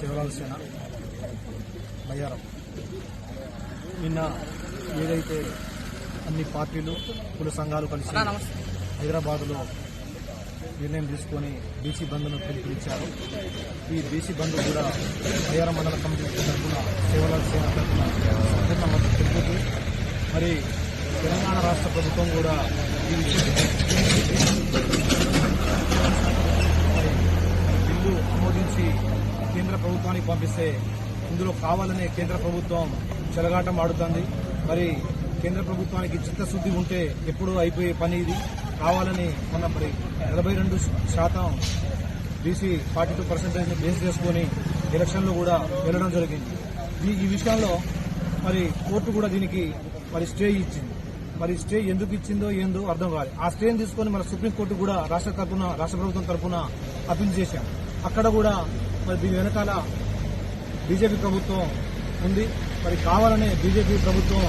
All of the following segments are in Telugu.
శివరాజు సేన బయ్యారం. నిన్న ఏదైతే అన్ని పార్టీలు కుల సంఘాలు కలిసి హైదరాబాద్లో నిర్ణయం తీసుకొని బీసీ బంద్ను పిలుపునిచ్చారు. ఈ బీసీ బంద్ కూడా బయ్యారం మండల కమిటీ తరఫున శివరాజు సేన తరఫున మద్దతు తెలుపుతూ మరి తెలంగాణ రాష్ట్ర ప్రభుత్వం కూడా బిల్లు ఆమోదించి కేంద్ర ప్రభుత్వానికి పంపిస్తే ఇందులో కావాలనే కేంద్ర ప్రభుత్వం చెలగాటం ఆడుతుంది. మరి కేంద్ర ప్రభుత్వానికి చిత్తశుద్ధి ఉంటే ఎప్పుడూ అయిపోయే పని ఇది. కావాలని మొన్న మరి నలభై రెండు శాతం BC forty two percentage base చేసుకుని ఎలక్షన్లో కూడా వెళ్ళడం జరిగింది. ఈ ఈ విషయంలో మరి కోర్టు కూడా దీనికి మరి స్టే ఇచ్చింది. మరి స్టే ఎందుకు ఇచ్చిందో ఏందో అర్థం కాదు ఆ స్టేని తీసుకొని మన సుప్రీంకోర్టు కూడా రాష్ట్ర తరఫున రాష్ట్ర ప్రభుత్వం తరఫున అప్పీల్ చేశాం. అక్కడ కూడా మరి దీని వెనకాల బీజేపీ ప్రభుత్వం ఉంది. మరి కావాలనే బీజేపీ ప్రభుత్వం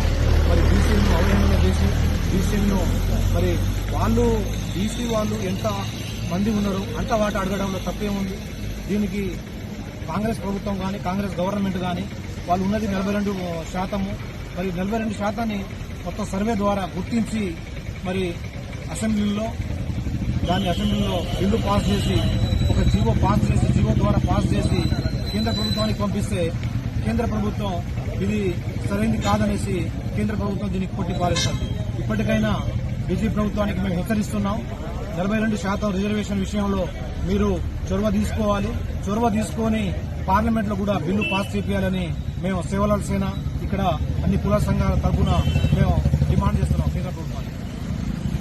మరి బీసీలను అవహేళన చేసి బీసీలను మరి వాళ్ళు బీసీ వాళ్ళు ఎంత మంది ఉన్నారు అంత వాటి అడగడంలో తప్పేముంది. దీనికి కాంగ్రెస్ ప్రభుత్వం కానీ కాంగ్రెస్ గవర్నమెంట్ కానీ వాళ్ళు ఉన్నది నలభై రెండు శాతము. మరి నలభై రెండు శాతాన్ని మొత్తం సర్వే ద్వారా గుర్తించి మరి అసెంబ్లీలో దాన్ని అసెంబ్లీలో బిల్లు పాస్ చేసి ఒక జీవో పాస్ చేసి జీవో ద్వారా పాస్ చేసి కేంద్ర ప్రభుత్వానికి పంపిస్తే కేంద్ర ప్రభుత్వం ఇది సరైనది కాదనేసి కేంద్ర ప్రభుత్వం దీనికి కొట్టి పారేస్తుంది ఇప్పటికైనా బీజేపీ ప్రభుత్వానికి మేము హెచ్చరిస్తున్నాం. నలభై రెండు శాతం రిజర్వేషన్ విషయంలో మీరు చొరవ తీసుకోవాలి. చొరవ తీసుకొని పార్లమెంట్లో కూడా బిల్లు పాస్ చేయాలని మేము సేవలసేన సేన ఇక్కడ అన్ని కుల సంఘాల తరఫున మేము డిమాండ్ చేస్తున్నాం.